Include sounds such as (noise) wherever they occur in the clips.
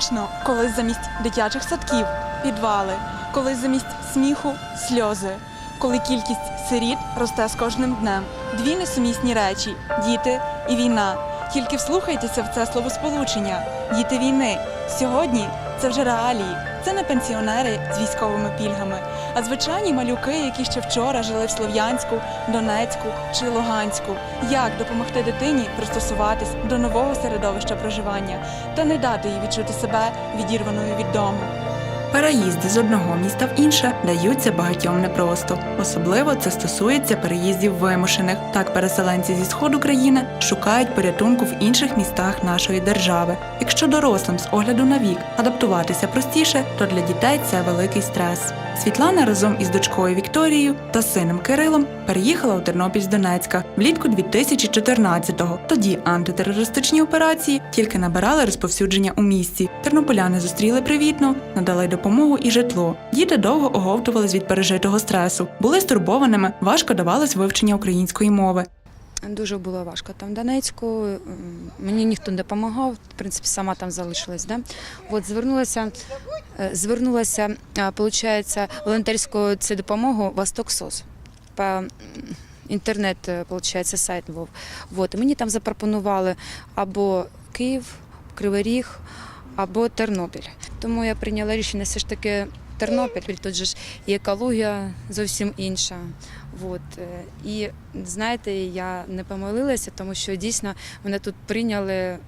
страшно, коли замість дитячих садків підвали, коли замість сміху сльози, коли кількість сиріт росте з кожним днем. Дві несумісні речі діти і війна. Тільки вслухайтеся в це словосполучення діти війни. Сьогодні це вже реалії. Це не пенсіонери з військовими пільгами, а звичайні малюки, які ще вчора жили в Слов'янську, Донецьку чи Луганську. Як допомогти дитині пристосуватись до нового середовища проживання та не дати їй відчути себе відірваною від дому. Переїзди з одного міста в інше даються багатьом непросто. Особливо це стосується переїздів вимушених. Так, переселенці зі сходу країни шукають порятунку в інших містах нашої держави. Якщо дорослим з огляду на вік адаптуватися простіше, то для дітей це великий стрес. Світлана разом із дочкою Вікторією та сином Кирилом переїхала у Тернопіль з Донецька влітку 2014-го. Тоді антитерористичні операції тільки набирали розповсюдження у місті. Тернополяни зустріли привітно, надали допомогу і житло. Діти довго оговтувались від пережитого стресу, були стурбованими, важко давалось вивчення української мови. Дуже було важко там в Донецьку. Мені ніхто не допомагав, в принципі, сама там залишилась. Да? От звернулася, е, звернулася, виходить, волонтерську цю допомогу Восток СОС. По інтернет, е, получається, сайт був. От. Мені там запропонували або Київ, Кривий Ріг, або Тернопіль. Тому я прийняла рішення все ж таки Тернопіль. Тут же ж і екологія зовсім інша. От. е, І знаєте, я не помилилася, тому що дійсно мене тут прийняли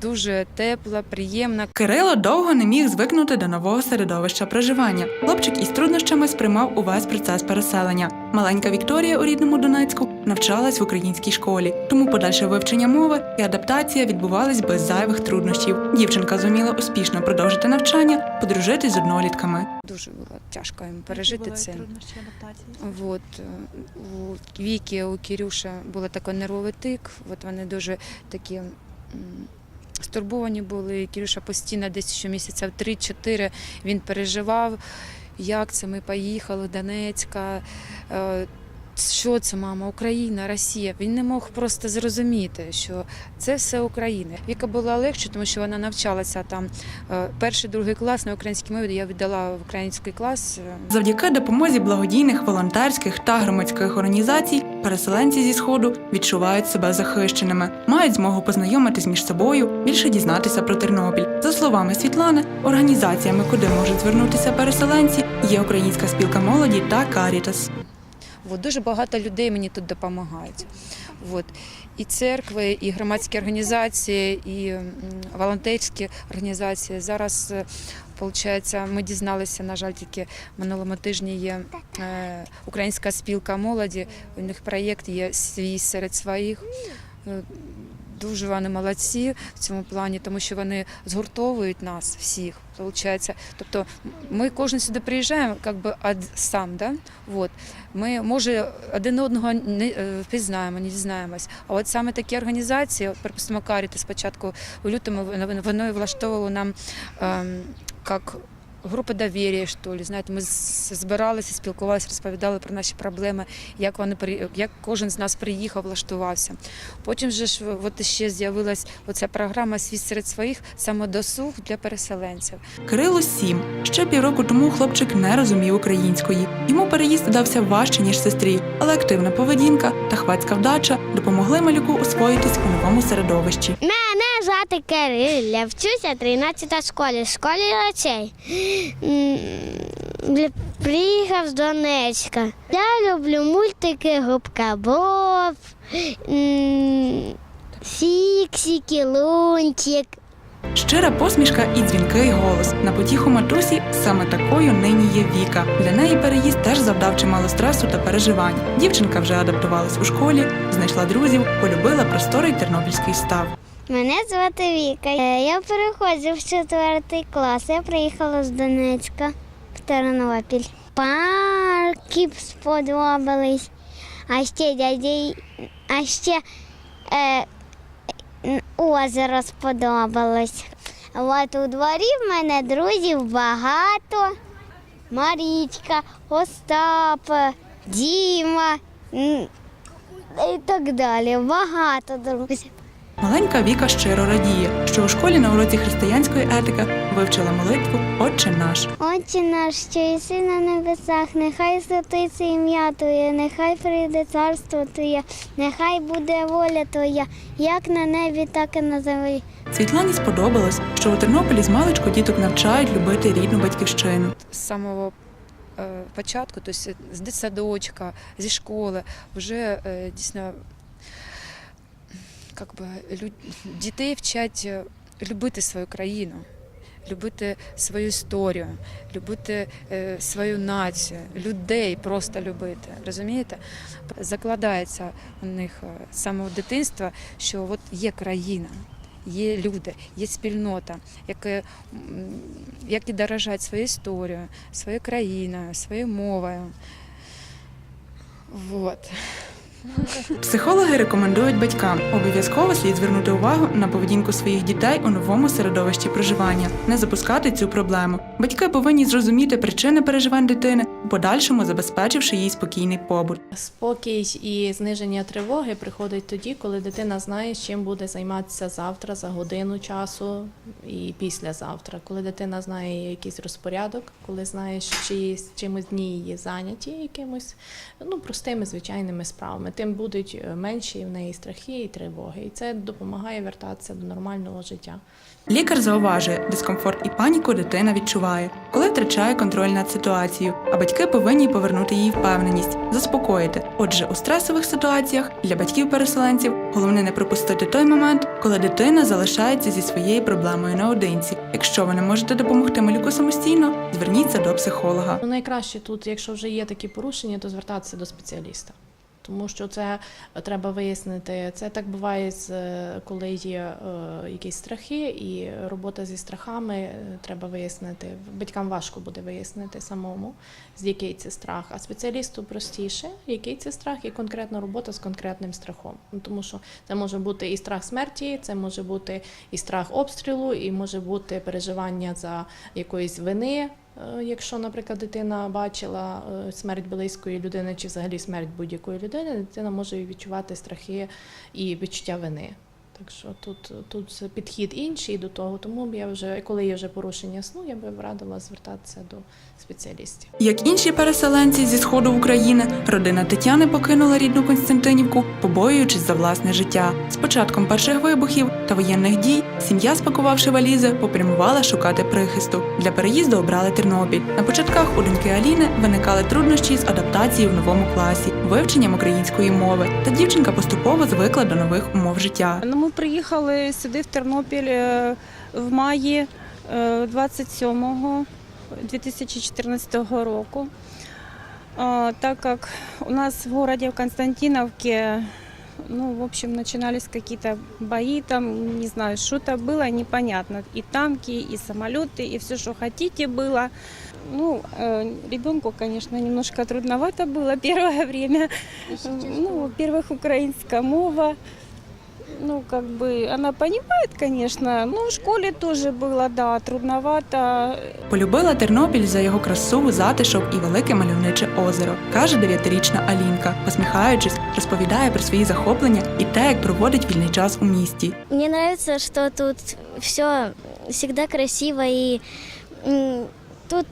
дуже тепло, приємно. Кирило довго не міг звикнути до нового середовища проживання. Хлопчик із труднощами сприймав увесь процес переселення. Маленька Вікторія у рідному Донецьку навчалась в українській школі, тому подальше вивчення мови і адаптація відбувались без зайвих труднощів. Дівчинка зуміла успішно продовжити навчання, подружитись з однолітками. Дуже було тяжко їм пережити це. От, е, у Віки, у Кірюша було такий нервовий тик. От вони дуже такі стурбовані були. Кірюша постійно десь щомісяця в 3-4 він переживав, як це ми поїхали, Донецька. Що це, мама, Україна, Росія? Він не мог просто зрозуміти, що це все Україна. Віка була легше, тому що вона навчалася там е, перший, другий клас на українській мові. Я віддала в український клас. е, Завдяки допомозі благодійних, волонтерських та громадських організацій переселенці зі сходу відчувають себе захищеними, мають змогу познайомитись між собою, більше дізнатися про Тернопіль. За словами Світлани, організаціями, куди можуть звернутися переселенці, є Українська спілка молоді та Карітас. От, дуже багато людей мені тут допомагають. От. І церкви, і громадські організації, і волонтерські організації. Зараз, виходить, ми дізналися, на жаль, тільки минулому тижні є е, Українська спілка молоді. У них проєкт є свій серед своїх. Е, Дуже вони молодці в цьому плані, тому що вони згуртовують нас всіх. Получається, тобто ми кожен сюди приїжджаємо, як би од, сам, да? Вот. Ми може один одного не е, впізнаємо, не дізнаємось. А от саме такі організації, припустимо, Каріти спочатку у лютому вони- влаштовували нам ем, група довір'я, що ли. Знаєте, ми збиралися, спілкувалися, розповідали про наші проблеми, як вони при- як кожен з нас приїхав, влаштувався. Потім же ж от ще з'явилась оця програма Світ серед своїх самодосуг для переселенців. Кирилу сім. Ще півроку тому хлопчик не розумів української. Йому переїзд дався важче, ніж сестрі, але активна поведінка та хвацька вдача допомогли малюку освоїтись у новому середовищі. Мене звати Кирил, я вчуся 13 школі, в школі речей. Приїхав з Донецька. Я люблю мультики Губка Боб, м, Фіксики, Лунтик. Щира посмішка і дзвінкий голос. На потіху матусі саме такою нині є Віка. Для неї переїзд теж завдав чимало стресу та переживань. Дівчинка вже адаптувалась у школі, знайшла друзів, полюбила просторий тернопільський став. Мене звати Віка. Е, Я переходжу в четвертий клас. Я приїхала з Донецька в Тернопіль. Парки сподобались. А ще дяді, а ще е, озеро сподобалось. От у дворі в мене друзів багато. Марічка, Остап, Діма і так далі. Багато друзів. Маленька Віка щиро радіє, що у школі на уроці християнської етики вивчила молитву Отче наш. Отче наш, що єси на небесах, нехай святиться ім'я Твоє, нехай прийде царство Твоє, нехай буде воля Твоя, як на небі, так і на землі. Світлані сподобалось, що у Тернополі з маличку діток навчають любити рідну батьківщину. З самого е, початку, тобто з дитсадочка, зі школи, вже е, дійсно как би, лю- дітей вчать е, любити свою країну, любити свою історію, любити е, свою націю, людей просто любити. Розумієте? Закладається у них е, з самого дитинства, що от є країна. Є люди, є спільнота, які, які дорожать свою історію, своєю країною, своєю мовою. Вот. Психологи рекомендують батькам обов'язково слід звернути увагу на поведінку своїх дітей у новому середовищі проживання, не запускати цю проблему. Батьки повинні зрозуміти причини переживань дитини, подальшому забезпечивши їй спокійний побут. Спокій і зниження тривоги приходить тоді, коли дитина знає, чим буде займатися завтра за годину часу і післязавтра. Коли дитина знає якийсь розпорядок, коли знає, що чи чимось дні її зайняті якимось ну простими звичайними справами, тим будуть е, менші в неї страхи і тривоги, і це допомагає вертатися до нормального життя. Лікар зауважує, дискомфорт і паніку дитина відчуває, коли втрачає контроль над ситуацією, а батьки повинні повернути їй впевненість, заспокоїти. Отже, у стресових ситуаціях для батьків-переселенців головне не пропустити той момент, коли дитина залишається зі своєю проблемою наодинці. Якщо ви не можете допомогти малюку самостійно, зверніться до психолога. Ну, найкраще тут, якщо вже є такі порушення, то звертатися до спеціаліста. Тому що це треба вияснити. Це так буває, е, коли є е, якісь страхи, і робота зі страхами е, треба вияснити. Батькам важко буде вияснити самому, з який це страх, а спеціалісту простіше, який це страх, і конкретна робота з конкретним страхом. Ну, Тому що це може бути і страх смерті, це може бути і страх обстрілу, і може бути переживання за якоїсь вини. Е, Якщо, наприклад, дитина бачила е, смерть близької людини чи взагалі смерть будь-якої людини, дитина може відчувати страхи і відчуття вини. Так що тут, тут підхід інший до того, тому я вже, коли є вже порушення сну, я би радила звертатися до спеціалістів. Як інші переселенці зі сходу України, родина Тетяни покинула рідну Константинівку, побоюючись за власне життя. З початком перших вибухів та воєнних дій сім'я, спакувавши валізи, попрямувала шукати прихисту. Для переїзду обрали Тернопіль. На початках у доньки Аліни виникали труднощі з адаптацією в новому класі, вивченням української мови. Та дівчинка поступово звикла до нових умов життя. Ну, ми приїхали сюди, в Тернопіль, е, в маї е, 27-го 2014 року. Так как у нас в городе в Константиновке, ну, в общем, начинались какие-то бои, там, не знаю, что-то было непонятно. И танки, и самолеты, и все, что хотите было. Ну, э, ребенку, конечно, немножко трудновато было (laughs) первое время. Ну, во-первых, украинская мова. Ну, как бы, она понимает, конечно, но в школе тоже было, да, трудновато. Полюбила Тернопіль за його красу, затишок і велике мальовниче озеро, каже дев'ятирічна Алінка, посміхаючись, розповідає про свої захоплення і те, як проводить вільний час у місті. Мне нравится, что тут все всегда красиво и м, тут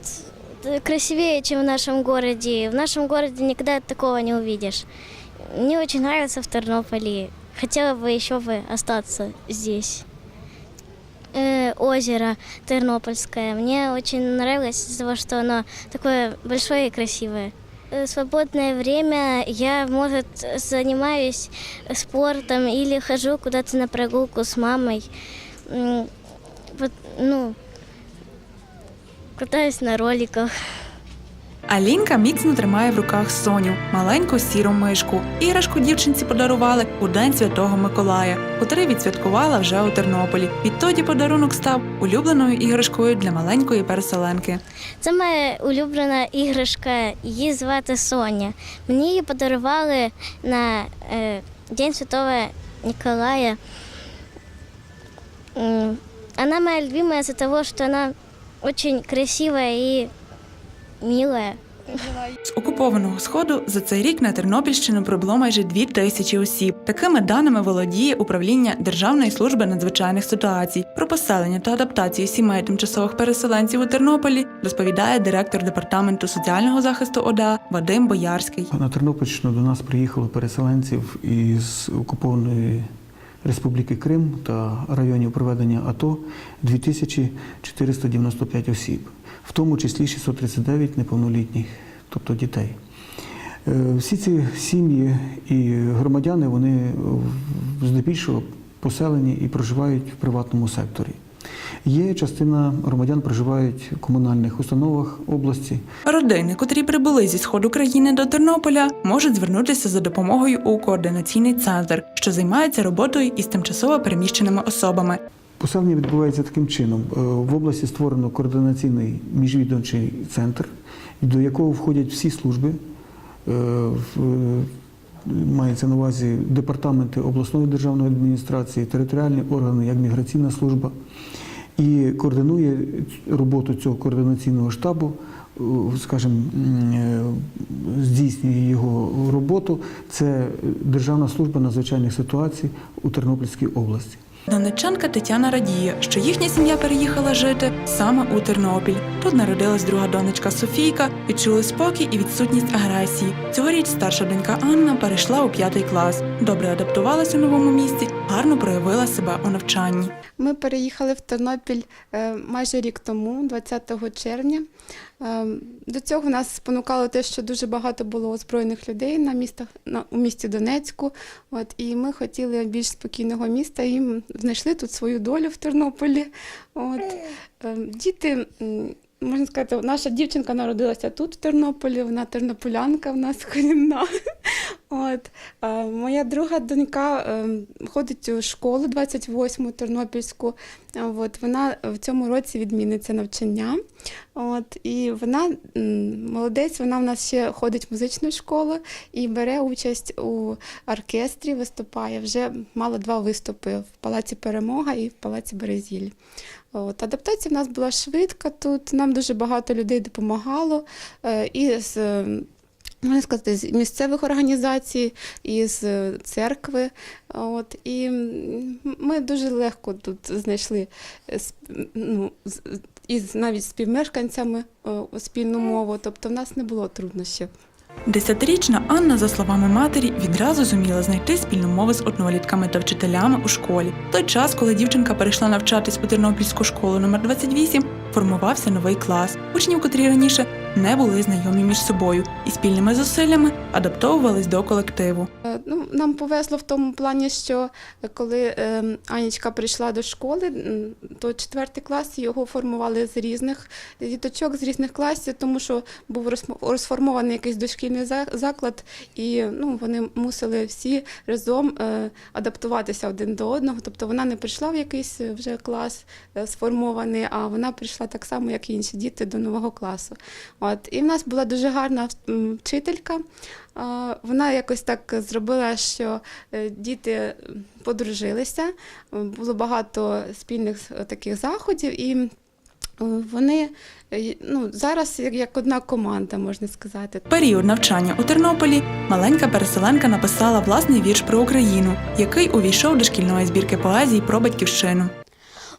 э, красивее, чем в нашем городе. В нашем городе никогда такого не увидишь. Мне очень нравится в Тернополе. Хотела бы еще бы остаться здесь. Э, озеро Тернопольское. Мне очень нравилось из-за того, что оно такое большое и красивое. Э, Свободное время я, может, занимаюсь спортом или хожу куда-то на прогулку с мамой. Вот, ну, катаюсь на роликах. Алінка міцно тримає в руках Соню, маленьку сіру мишку. Іграшку дівчинці подарували у День Святого Миколая, котрий відсвяткувала вже у Тернополі. Відтоді подарунок став улюбленою іграшкою для маленької переселенки. Це моя улюблена іграшка, її звати Соня. Мені її подарували на е, День Святого Николая. М, Она моя любимая из-за того, что она очень красивая и милая. З окупованого сходу за цей рік на Тернопільщину прибуло майже дві тисячі осіб. Такими даними володіє управління Державної служби надзвичайних ситуацій. Про поселення та адаптацію сімей тимчасових переселенців у Тернополі розповідає директор департаменту соціального захисту ОДА Вадим Боярський. На Тернопільщину до нас приїхало переселенців із окупованої Республіки Крим та районів проведення АТО 2495 осіб, в тому числі 639 неповнолітніх, тобто дітей. Е, Всі ці сім'ї і громадяни вони здебільшого поселені і проживають в приватному секторі. Є частина громадян проживають в комунальних установах області, Родини, котрі прибули зі сходу країни до Тернополя, можуть звернутися за допомогою у координаційний центр, що займається роботою із тимчасово переміщеними особами. Поселення відбувається таким чином. Е, В області створено координаційний міжвідомчий центр, до якого входять всі служби. Е, Мається на увазі департаменти обласної державної адміністрації, територіальні органи, як міграційна служба, і координує роботу цього координаційного штабу, е, скажімо, здійснює його роботу. Це Державна служба надзвичайних ситуацій у Тернопільській області. Донеччанка Тетяна радіє, що їхня сім'я переїхала жити саме у Тернопіль. Тут народилась друга донечка Софійка, відчули спокій і відсутність агресії. Цьогоріч старша донька Анна перейшла у п'ятий клас. Добре адаптувалась у новому місці, гарно проявила себе у навчанні. Ми переїхали в Тернопіль е, майже рік тому, 20 червня. Е, До цього нас спонукало те, що дуже багато було озброєних людей на містах на у місті Донецьку. От і ми хотіли більш спокійного міста і знайшли тут свою долю в Тернополі. От е, діти. Можна сказати, наша дівчинка народилася тут, в Тернополі, вона тернополянка в нас (laughs) корінна. От. А моя друга донька е, ходить у школу 28-му Тернопільську. От, вона в цьому році відміниться навчання. От, і вона молодець, вона в нас ще ходить в музичну школу і бере участь у оркестрі, виступає. Вже мала два виступи в Палаці Перемога і в Палаці Березіль. От, адаптація в нас була швидка тут, нам дуже багато людей допомагало. Е, і з е, можна сказати, з місцевих організацій, із церкви. От, і ми дуже легко тут знайшли е, ну, з- із навіть співмешканцями е, спільну мову, тобто в нас не було труднощів. Десятирічна Анна, за словами матері, відразу зуміла знайти спільну мову з однолітками та вчителями у школі. В той час, коли дівчинка перейшла навчатись у Тернопільську школу номер 28, формувався новий клас. Учнів, котрі раніше не були знайомі між собою, і спільними зусиллями адаптовувались до колективу. Е, Ну, нам повезло в тому плані, що коли е, Анічка прийшла до школи, то четвертий клас його формували з різних діточок, з різних класів, тому що був розформований якийсь дошкільний заклад, і ну, вони мусили всі разом е, адаптуватися один до одного. Тобто вона не прийшла в якийсь вже клас е, сформований, а вона прийшла так само, як і інші діти, до нового класу. От. І в нас була дуже гарна вчителька. Вона якось так зробила, що е, діти подружилися, е, було багато спільних таких заходів, і вони е, ну, зараз як одна команда, можна сказати. Період навчання у Тернополі маленька переселенка написала власний вірш про Україну, який увійшов до шкільної збірки поезії про батьківщину.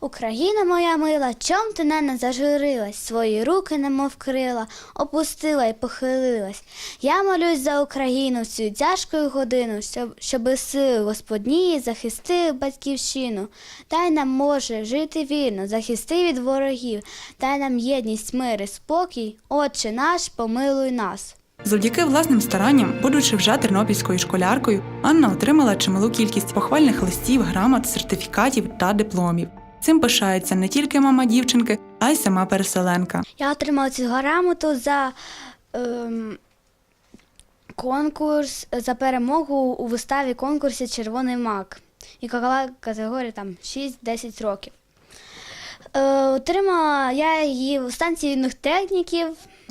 Україна моя мила, чом ти не зажурилась, свої руки немов крила, опустила й похилилась. Я молюсь за Україну в цю тяжку годину, щоб, щоби сили Господнії захистили батьківщину. Дай нам, може, жити вільно, захисти від ворогів, дай нам єдність, мир і спокій, Отче наш, помилуй нас. Завдяки власним старанням, будучи вже тернопільською школяркою, Анна отримала чималу кількість похвальних листів, грамот, сертифікатів та дипломів. Цим пишається не тільки мама дівчинки, а й сама переселенка. Я отримала цю грамоту за ем, конкурс за перемогу у виставі конкурсі Червоний мак. Вікова категорія там 6-10 років. Е, отримала я її в станції юних техніків.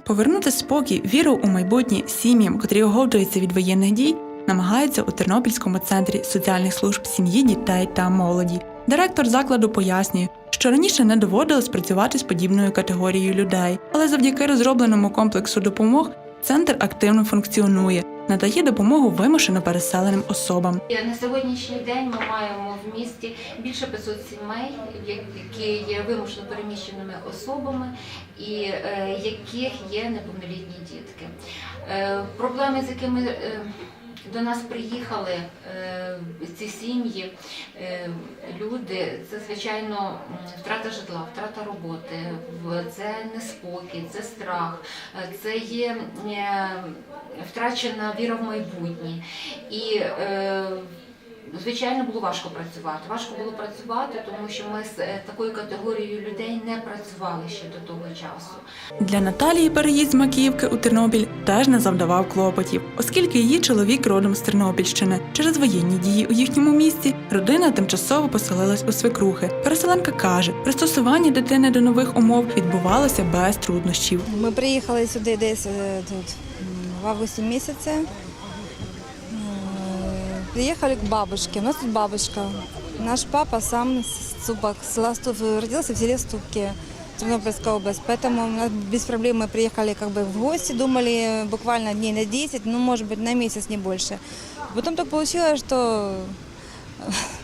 Повернути спокій, віру у майбутнє сім'ям, котрі оговтуються від воєнних дій, намагаються у Тернопільському центрі соціальних служб сім'ї, дітей та молоді. Директор закладу пояснює, що раніше не доводилось працювати з подібною категорією людей, але завдяки розробленому комплексу допомог центр активно функціонує, надає допомогу вимушено переселеним особам. На сьогоднішній день ми маємо в місті більше 500 сімей, які є вимушено переміщеними особами і е, яких є неповнолітні дітки. Е, Проблеми, з якими е, до нас приїхали е, ці сім'ї, е, люди, це звичайно втрата житла, втрата роботи, це неспокій, це страх, е, це є втрачена віра в майбутнє. І Звичайно, було важко працювати. Важко було працювати, тому що ми з е, такою категорією людей не працювали ще до того часу. Для Наталії переїзд з Макіївки у Тернопіль теж не завдавав клопотів, оскільки її чоловік родом з Тернопільщини. Через воєнні дії у їхньому місті родина тимчасово поселилась у свекрухи. Переселенка каже, пристосування дитини до нових умов відбувалося без труднощів. Ми приїхали сюди десь е, тут в августі місяці. Е, Приехали к бабушке. У нас тут бабушка. Наш папа сам с Ступок, села Ступ- родился в селе Ступки, Тернопольская область. Поэтому у нас без проблем мы приехали как бы в гости, думали буквально дней на 10, ну, может быть, на месяц, не больше. Потом так получилось, что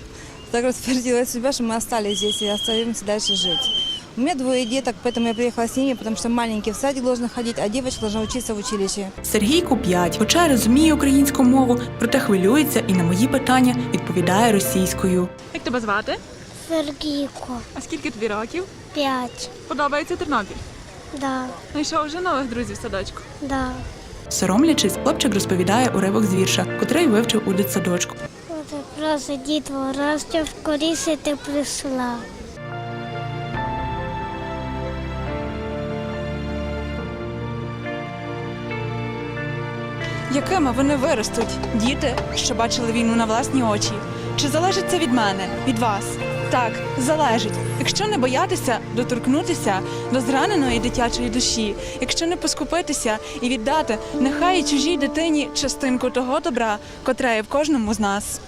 (laughs) так распорядилась судьба, что мы остались здесь и остаемся дальше жить. У меня двое деток, поэтому я приехала с ними, потому что маленький в садик должен ходить, а девочка должна учиться в училище. Сергійку 5, хоча розуміє українську мову, проте хвилюється і на мої питання відповідає російською. Як тебе звати? Сергійко, А скільки тобі років? п'ять. Подобається Тернопіль? Да, Знайшов вже нових друзів в садочку. да. Соромлячись, хлопчик розповідає уривок з вірша, котрий вивчив у дитсадочку. От просто дітвора, що скоріше ти прийшла. Якими вони виростуть? Діти, що бачили війну на власні очі. Чи залежить це від мене, від вас? Так, залежить. Якщо не боятися доторкнутися до зраненої дитячої душі, якщо не поскупитися і віддати нехай і чужій дитині частинку того добра, котре є в кожному з нас.